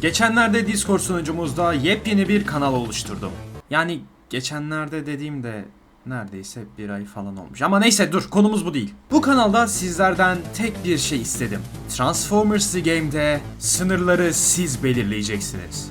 Geçenlerde Discord sunucumuzda yepyeni bir kanal oluşturdum. Yani geçenlerde dediğimde neredeyse bir ay falan olmuş. Ama neyse dur konumuz bu değil. Bu kanalda sizlerden tek bir şey istedim. Transformers The Game'de sınırları siz belirleyeceksiniz.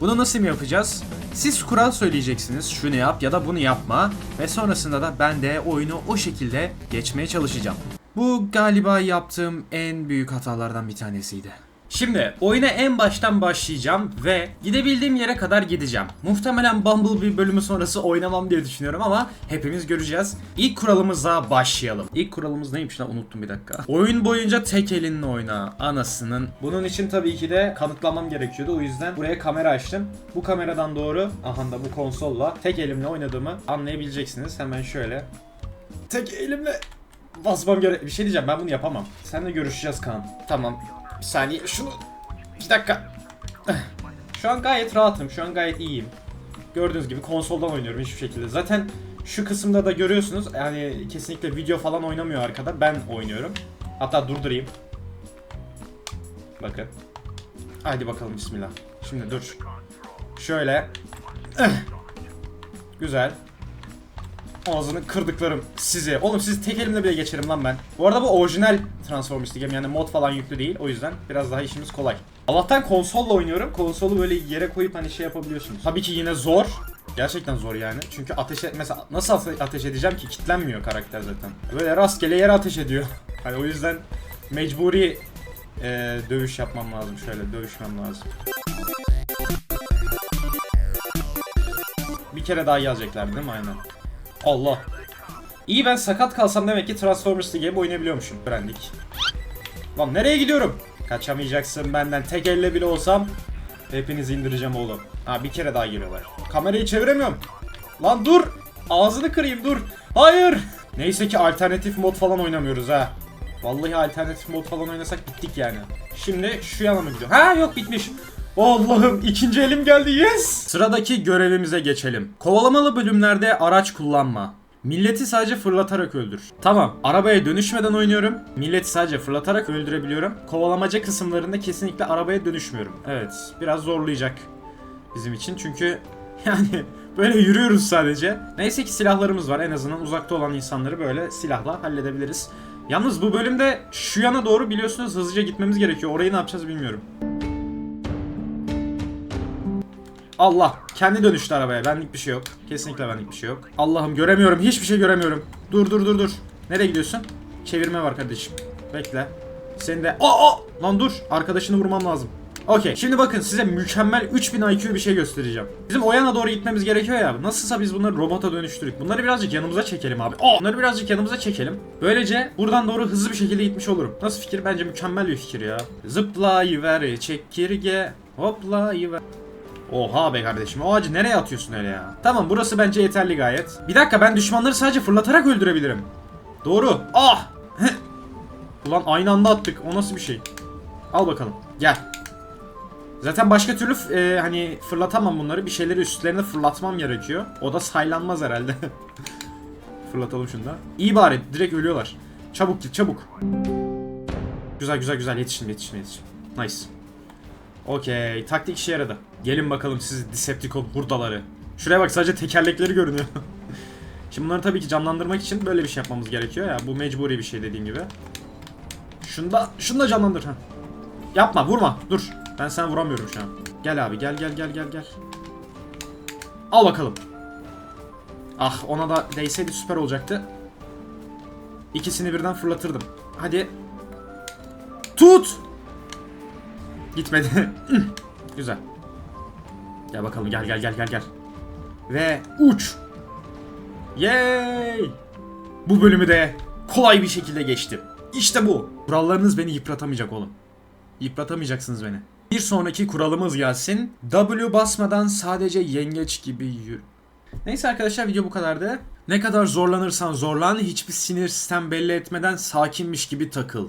Bunu nasıl mı yapacağız? Siz kural söyleyeceksiniz, şunu yap ya da bunu yapma ve sonrasında da ben de oyunu o şekilde geçmeye çalışacağım. Bu galiba yaptığım en büyük hatalardan bir tanesiydi. Şimdi oyuna en baştan başlayacağım ve gidebildiğim yere kadar gideceğim. Muhtemelen Bumblebee bölümü sonrası oynamam diye düşünüyorum ama hepimiz göreceğiz. İlk kuralımıza başlayalım. İlk kuralımız neymiş lan unuttum bir dakika. Oyun boyunca tek elinle oyna anasının. Bunun için tabii ki de kanıtlamam gerekiyordu. O yüzden buraya kamera açtım. Bu kameradan doğru aha da bu konsolla tek elimle oynadığımı anlayabileceksiniz. Hemen şöyle. Tek elimle basmam gerek. Bir şey diyeceğim ben bunu yapamam. Seninle görüşeceğiz Kaan. Tamam. Bir saniye şunu. Bir dakika. Şu an gayet rahatım. Şu an gayet iyiyim. Gördüğünüz gibi konsoldan oynuyorum hiçbir şekilde. Zaten şu kısımda da görüyorsunuz. Yani kesinlikle video falan oynamıyor arkada. Ben oynuyorum. Hatta durdurayım. Bakın. Haydi bakalım bismillah. Şimdi dur. Şöyle. Güzel. Ağzını kırdıklarım sizi. Oğlum sizi tek elimle bile geçerim lan ben. Bu arada bu orijinal Transformers game yani mod falan yüklü değil. O yüzden biraz daha işimiz kolay. Allah'tan konsolla oynuyorum. Konsolu böyle yere koyup hani şey yapabiliyorsunuz. Tabii ki yine zor. Gerçekten zor yani. Çünkü ateş et mesela nasıl ate- ateş edeceğim ki kitlenmiyor karakter zaten. Böyle rastgele yere ateş ediyor. Hani o yüzden mecburi e, dövüş yapmam lazım. Şöyle dövüşmem lazım. Bir kere daha gelecekler değil mi? Aynen. Allah. İyi ben sakat kalsam demek ki Transformers Game oynayabiliyormuşum. Öğrendik. Lan nereye gidiyorum? Kaçamayacaksın benden. Tek elle bile olsam hepinizi indireceğim oğlum. Ha bir kere daha geliyorlar. Kamerayı çeviremiyorum. Lan dur. Ağzını kırayım dur. Hayır. Neyse ki alternatif mod falan oynamıyoruz ha. Vallahi alternatif mod falan oynasak bittik yani. Şimdi şu yana mı gidiyor? Ha yok bitmiş. Allah'ım ikinci elim geldi yes. Sıradaki görevimize geçelim. Kovalamalı bölümlerde araç kullanma. Milleti sadece fırlatarak öldür. Tamam, arabaya dönüşmeden oynuyorum. Milleti sadece fırlatarak öldürebiliyorum. Kovalamaca kısımlarında kesinlikle arabaya dönüşmüyorum. Evet, biraz zorlayacak bizim için çünkü yani böyle yürüyoruz sadece. Neyse ki silahlarımız var. En azından uzakta olan insanları böyle silahla halledebiliriz. Yalnız bu bölümde şu yana doğru biliyorsunuz hızlıca gitmemiz gerekiyor. Orayı ne yapacağız bilmiyorum. Allah kendi dönüştü arabaya. Benlik bir şey yok. Kesinlikle benlik bir şey yok. Allah'ım göremiyorum. Hiçbir şey göremiyorum. Dur dur dur dur. Nereye gidiyorsun? Çevirme var kardeşim. Bekle. Seni de... Aa, aa! Lan dur. Arkadaşını vurmam lazım. Okey. Şimdi bakın size mükemmel 3000 IQ bir şey göstereceğim. Bizim o yana doğru gitmemiz gerekiyor ya. Nasılsa biz bunları robota dönüştürdük. Bunları birazcık yanımıza çekelim abi. Aa! Bunları birazcık yanımıza çekelim. Böylece buradan doğru hızlı bir şekilde gitmiş olurum. Nasıl fikir? Bence mükemmel bir fikir ya. Zıplayıver çekirge. Hoplayıver. Oha be kardeşim o ağacı nereye atıyorsun öyle ya? Tamam burası bence yeterli gayet. Bir dakika ben düşmanları sadece fırlatarak öldürebilirim. Doğru. Ah! Ulan aynı anda attık. O nasıl bir şey? Al bakalım. Gel. Zaten başka türlü e, hani fırlatamam bunları. Bir şeyleri üstlerine fırlatmam gerekiyor. O da saylanmaz herhalde. Fırlatalım şunu da. İyi bari. Direkt ölüyorlar. Çabuk git çabuk. Güzel güzel güzel yetiştim yetiştim yetiştim. Nice. Okey. Taktik işe yaradı. Gelin bakalım siz Decepticon hurdaları. Şuraya bak sadece tekerlekleri görünüyor. Şimdi bunları tabii ki canlandırmak için böyle bir şey yapmamız gerekiyor ya. Bu mecburi bir şey dediğim gibi. Şunu da, şunu da canlandır. ha. Yapma vurma dur. Ben sana vuramıyorum şu an. Gel abi gel gel gel gel gel. Al bakalım. Ah ona da değseydi süper olacaktı. İkisini birden fırlatırdım. Hadi. Tut! Gitmedi. Güzel. Gel bakalım gel gel gel gel gel. Ve uç. Yay! Bu bölümü de kolay bir şekilde geçtim. İşte bu. Kurallarınız beni yıpratamayacak oğlum. Yıpratamayacaksınız beni. Bir sonraki kuralımız gelsin. W basmadan sadece yengeç gibi yürü. Neyse arkadaşlar video bu kadardı. Ne kadar zorlanırsan zorlan hiçbir sinir sistem belli etmeden sakinmiş gibi takıl.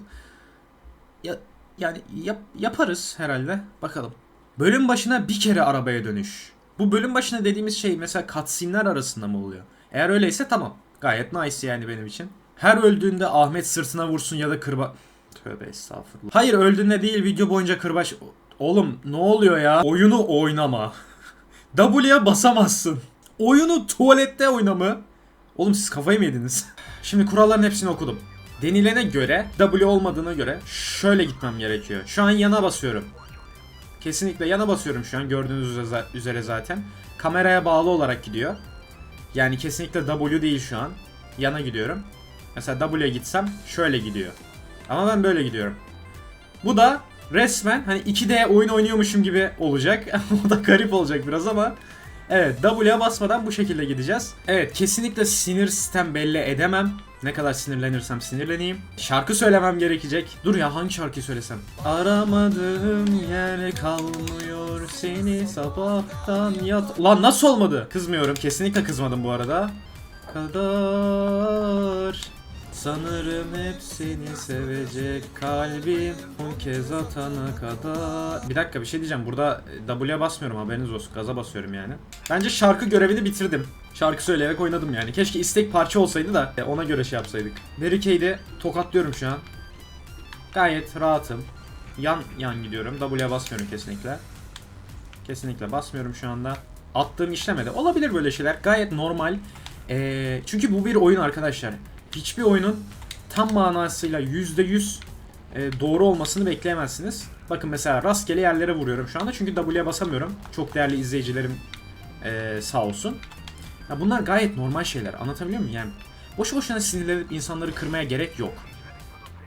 Ya, yani yap, yaparız herhalde. Bakalım. Bölüm başına bir kere arabaya dönüş. Bu bölüm başına dediğimiz şey mesela cutscene'ler arasında mı oluyor? Eğer öyleyse tamam. Gayet nice yani benim için. Her öldüğünde Ahmet sırtına vursun ya da kırba... Tövbe estağfurullah. Hayır öldüğünde değil video boyunca kırbaç... Oğlum ne oluyor ya? Oyunu oynama. W'ye basamazsın. Oyunu tuvalette oynama. Oğlum siz kafayı mı yediniz? Şimdi kuralların hepsini okudum. Denilene göre W olmadığına göre şöyle gitmem gerekiyor. Şu an yana basıyorum. Kesinlikle yana basıyorum şu an gördüğünüz üze- üzere zaten. Kameraya bağlı olarak gidiyor. Yani kesinlikle W değil şu an. Yana gidiyorum. Mesela W'ye gitsem şöyle gidiyor. Ama ben böyle gidiyorum. Bu da resmen hani 2D oyun oynuyormuşum gibi olacak. o da garip olacak biraz ama Evet W'ye basmadan bu şekilde gideceğiz. Evet kesinlikle sinir sistem belli edemem. Ne kadar sinirlenirsem sinirleneyim. Şarkı söylemem gerekecek. Dur ya hangi şarkıyı söylesem? Aramadığım yer kalmıyor seni sabahtan yat... Lan nasıl olmadı? Kızmıyorum. Kesinlikle kızmadım bu arada. Kadar Sanırım hep seni sevecek kalbim son kez atana kadar. Bir dakika bir şey diyeceğim. Burada e, W'ye basmıyorum haberiniz olsun. Gaza basıyorum yani. Bence şarkı görevini bitirdim. Şarkı söyleyerek oynadım yani. Keşke istek parça olsaydı da e, ona göre şey yapsaydık. Barricade'i tokatlıyorum şu an. Gayet rahatım. Yan yan gidiyorum. W'ye basmıyorum kesinlikle. Kesinlikle basmıyorum şu anda. Attığım işlemedi. Olabilir böyle şeyler. Gayet normal. Ee, çünkü bu bir oyun arkadaşlar. Hiçbir oyunun tam manasıyla %100 e, doğru olmasını bekleyemezsiniz. Bakın mesela rastgele yerlere vuruyorum şu anda çünkü W'ye basamıyorum. Çok değerli izleyicilerim e, sağ olsun. Ya bunlar gayet normal şeyler. Anlatabiliyor muyum? Yani boşu boşuna sinirlenip insanları kırmaya gerek yok.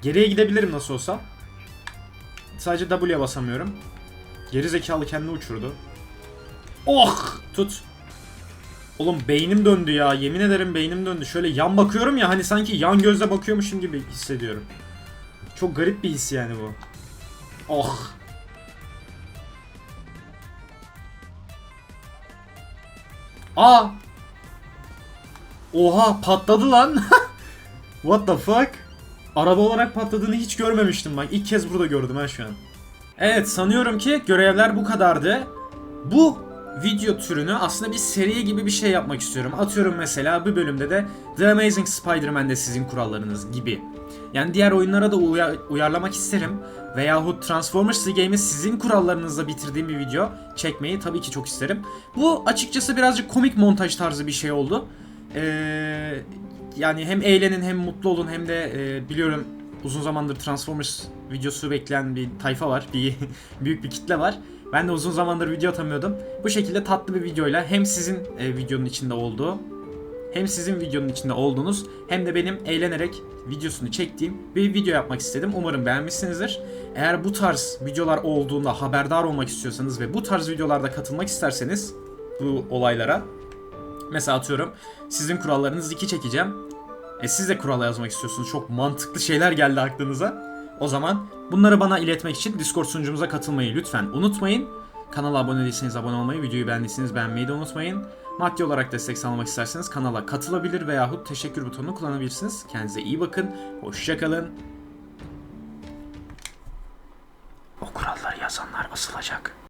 Geriye gidebilirim nasıl olsa. Sadece W'ye basamıyorum. Geri zekalı kendini uçurdu. Oh! Tut. Oğlum beynim döndü ya. Yemin ederim beynim döndü. Şöyle yan bakıyorum ya hani sanki yan gözle bakıyormuşum gibi hissediyorum. Çok garip bir his yani bu. Oh. Aa. Oha patladı lan. What the fuck? Araba olarak patladığını hiç görmemiştim bak. İlk kez burada gördüm ha şu an. Evet sanıyorum ki görevler bu kadardı. Bu video türünü aslında bir seri gibi bir şey yapmak istiyorum. Atıyorum mesela bir bölümde de The Amazing Spider-Man'de sizin kurallarınız gibi. Yani diğer oyunlara da uya- uyarlamak isterim. Veyahut Transformers The Game'i sizin kurallarınızla bitirdiğim bir video çekmeyi tabii ki çok isterim. Bu açıkçası birazcık komik montaj tarzı bir şey oldu. Ee, yani hem eğlenin hem mutlu olun hem de e, biliyorum uzun zamandır Transformers videosu bekleyen bir tayfa var. Bir büyük bir kitle var. Ben de uzun zamandır video atamıyordum. Bu şekilde tatlı bir videoyla hem sizin e, videonun içinde olduğu hem sizin videonun içinde olduğunuz hem de benim eğlenerek videosunu çektiğim bir video yapmak istedim. Umarım beğenmişsinizdir. Eğer bu tarz videolar olduğunda haberdar olmak istiyorsanız ve bu tarz videolarda katılmak isterseniz bu olaylara mesela atıyorum sizin kurallarınız 2 çekeceğim. E siz de kurala yazmak istiyorsunuz. Çok mantıklı şeyler geldi aklınıza. O zaman bunları bana iletmek için Discord sunucumuza katılmayı lütfen unutmayın. Kanala abone değilseniz abone olmayı, videoyu beğendiyseniz beğenmeyi de unutmayın. Maddi olarak destek sağlamak isterseniz kanala katılabilir veyahut teşekkür butonunu kullanabilirsiniz. Kendinize iyi bakın, hoşçakalın. O kuralları yazanlar asılacak.